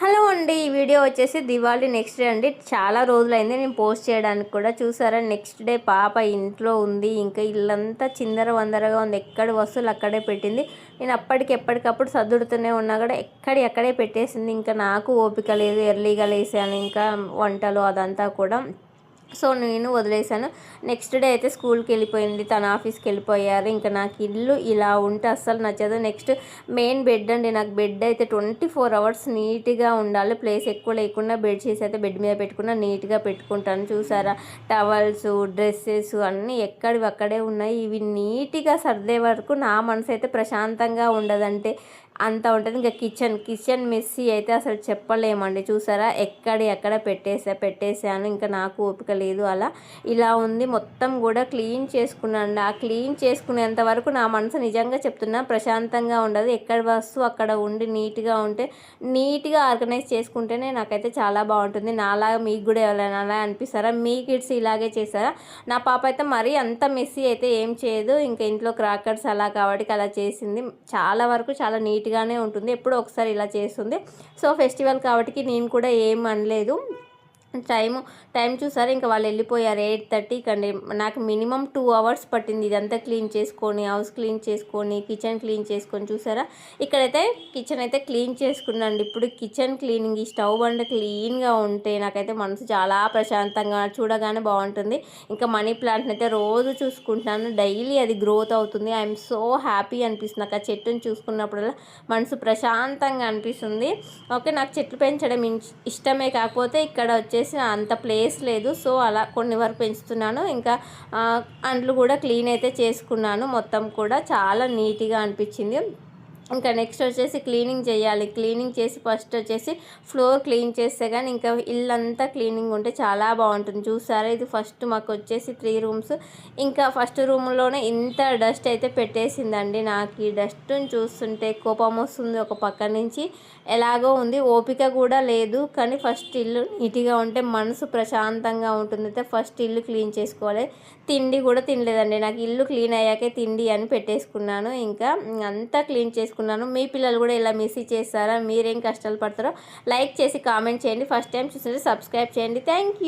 Hello అండి ఈ video వచ్చేసి దివాళీ నెక్స్ట్ డే అండి. చాలా రోజులైంది నేను పోస్ట్ చేయడానికి కూడా చూసారా? నెక్స్ట్ డే పాప ఇంట్లో ఉంది ఇంకా ఇల్లంతా చిందర వందరగా ఉంది. ఎక్కడ వస్తువులు అక్కడే పెట్టింది. నేను అప్పటికి ఎప్పటికప్పుడు సర్దుడుతూనే ఉన్నా కూడా ఎక్కడి అక్కడే పెట్టేసింది. ఇంకా నాకు ఓపిక లేదు ఎర్లీగా లేసాను ఇంకా వంటలు అదంతా కూడా సో నేను వదిలేశాను. నెక్స్ట్ డే అయితే స్కూల్కి వెళ్ళిపోయింది. తన ఆఫీస్కి వెళ్ళిపోయారు. ఇంకా నాకు ఇల్లు ఇలా ఉంటే అస్సలు నచ్చదు. నెక్స్ట్ మెయిన్ బెడ్ అండి. నాకు బెడ్ అయితే ట్వంటీ ఫోర్ అవర్స్ నీట్గా ఉండాలి. ప్లేస్ ఎక్కువ లేకుండా బెడ్షీట్స్ అయితే బెడ్ మీద పెట్టుకున్నా నీట్గా పెట్టుకుంటాను. చూసారా? టవల్స్ డ్రెస్సెస్ అన్నీ ఎక్కడివి అక్కడే ఉన్నాయి. ఇవి నీట్గా సర్దే వరకు నా మనసు అయితే ప్రశాంతంగా ఉండదంటే అంత ఉంటుంది. ఇంకా కిచెన్ కిచెన్ మెస్సీ అయితే అసలు చెప్పలేమండి. చూసారా? ఎక్కడ ఎక్కడ పెట్టేసా పెట్టేసాను ఇంకా నాకు ఓపిక లేదు అలా. ఇలా ఉంది. మొత్తం కూడా క్లీన్ చేసుకున్నాను ఆ క్లీన్ చేసుకునేంత వరకు నా మనసు నిజంగా చెప్తున్నా ప్రశాంతంగా ఉండదు. ఎక్కడ వస్తువు అక్కడ ఉండి నీట్గా ఉంటే నీట్గా ఆర్గనైజ్ చేసుకుంటేనే నాకైతే చాలా బాగుంటుంది. నాలాగా మీకు కూడా ఎవరైనా అలా అనిపిస్తారా? మీ కిడ్స్ ఇలాగే చేస్తారా? నా పాప అయితే మరీ అంత మెస్సీ అయితే ఏం చేయదు. ఇంకా ఇంట్లో క్రాకర్స్ అలా కాబట్టి అలా చేసింది. చాలా వరకు చాలా నీట్గా నీట్గానే ఉంటుంది. ఎప్పుడో ఒకసారి ఇలా చేస్తుంది. సో ఫెస్టివల్ కాబట్టి నేను కూడా ఏం అనలేదు. టైం టైం చూసారా ఇంకా వాళ్ళు వెళ్ళిపోయారు ఎయిట్ థర్టీకి అండి. నాకు మినిమం టూ అవర్స్ పట్టింది ఇదంతా క్లీన్ చేసుకొని హౌస్ క్లీన్ చేసుకొని కిచెన్ క్లీన్ చేసుకొని చూసారా? ఇక్కడైతే కిచెన్ అయితే క్లీన్ చేసుకున్నాండి ఇప్పుడు కిచెన్ క్లీనింగ్ ఈ స్టవ్ బండ క్లీన్గా ఉంటే నాకైతే మనసు చాలా ప్రశాంతంగా చూడగానే బాగుంటుంది. ఇంకా మనీ ప్లాంట్ని అయితే రోజు చూసుకుంటున్నాను. డైలీ అది గ్రోత్ అవుతుంది. ఐఎమ్ సో హ్యాపీ అనిపిస్తుంది. నాకు ఆ చెట్టుని చూసుకున్నప్పుడల్లా మనసు ప్రశాంతంగా అనిపిస్తుంది. ఓకే నాకు చెట్లు పెంచడం ఇష్టమే. కాకపోతే ఇక్కడ వచ్చే వచ్చేసి అంత ప్లేస్ లేదు. సో అలా కొన్ని వరకు పెంచుతున్నాను. ఇంకా అంట్లు కూడా క్లీన్ అయితే చేసుకున్నాను. మొత్తం కూడా చాలా నీట్గా అనిపించింది. ఇంకా నెక్స్ట్ వచ్చేసి క్లీనింగ్ చేయాలి. క్లీనింగ్ చేసి ఫస్ట్ వచ్చేసి ఫ్లోర్ క్లీన్ చేస్తే కానీ ఇంకా ఇల్లంతా క్లీనింగ్ ఉంటే చాలా బాగుంటుంది. చూసారా? ఇది ఫస్ట్ మాకు వచ్చేసి త్రీ రూమ్స్ ఇంకా ఫస్ట్ రూమ్లోనే ఇంత డస్ట్ అయితే పెట్టేసిందండి నాకు. ఈ డస్ట్ని చూస్తుంటే కోపం వస్తుంది ఒక పక్క నుంచి. ఎలాగో ఉంది. ఓపిక కూడా లేదు. కానీ ఫస్ట్ ఇల్లు నీట్గా ఉంటే మనసు ప్రశాంతంగా ఉంటుంది. అయితే ఫస్ట్ ఇల్లు క్లీన్ చేసుకోవాలి. తిండి కూడా తినలేదండి. నాకు ఇల్లు క్లీన్ అయ్యాకే తిండి అని పెట్టేసుకున్నాను. ఇంకా అంతా క్లీన్ చేసుకున్నాను పెట్టుకున్నాను మీ పిల్లలు కూడా ఇలా మిస్ చేస్తారా మీరేం కష్టాలు పడతారో లైక్ చేసి కామెంట్ చేయండి. ఫస్ట్ టైం చూసినట్టు సబ్స్క్రైబ్ చేయండి. థ్యాంక్